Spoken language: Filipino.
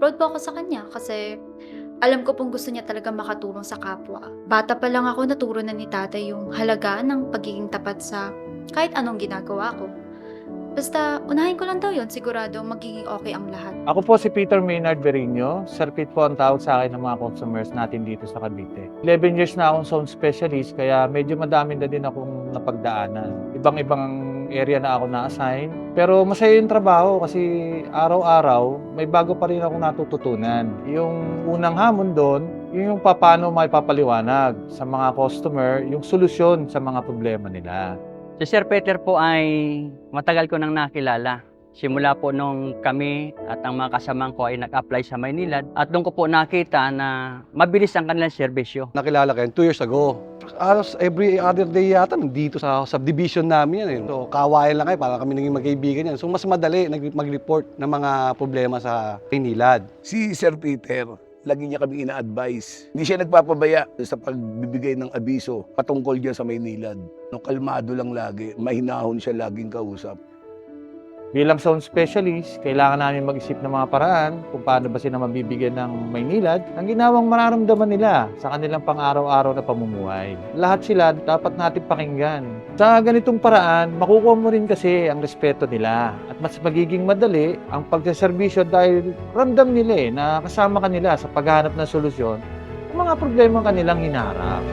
proud po ako sa kanya kasi alam ko pong gusto niya talaga makatulong sa kapwa. Bata pa lang ako naturo na ni tatay yung halaga ng pagiging tapat sa kahit anong ginagawa ko. Basta unahin ko lang daw yun, sigurado magiging okay ang lahat. Ako po si Peter Maynard Berino. Sir po ang tawag sa akin ng mga consumers natin dito sa Cavite. 11 years na akong sound specialist kaya medyo madami na din akong napagdaanan. Ibang-ibang area na ako na-assign. Pero masaya yung trabaho kasi araw-araw may bago pa rin akong natututunan. Yung unang hamon doon, yun yung paano may papaliwanag sa mga customer yung solusyon sa mga problema nila. Si Sir Peter po ay matagal ko nang nakilala. Simula po nung kami at ang mga kasamang ko ay nag-apply sa Maynilad at doon ko po nakita na mabilis ang kanilang serbisyo. Nakilala ko yan two years ago. Halos every other day yata nandito sa subdivision namin yan. Eh. So kawayan lang kayo para kami naging magkaibigan yan. So mas madali mag-report ng mga problema sa Pinilad. Si Sir Peter, lagi niya kami ina-advise. Hindi siya nagpapabaya sa pagbibigay ng abiso patungkol dyan sa Maynilad. No, kalmado lang lagi, mahinahon siya laging kausap. Bilang sound specialist, kailangan namin mag-isip ng mga paraan kung paano ba sila mabibigyan ng Maynilad ang ginawang mararamdaman nila sa kanilang pang-araw-araw na pamumuhay. Lahat sila dapat natin pakinggan. Sa ganitong paraan, makukuha mo rin kasi ang respeto nila at mas magiging madali ang pagsaserbisyo dahil ramdam nila eh na kasama ka nila sa paghahanap ng solusyon ng mga problema kanilang hinaharap.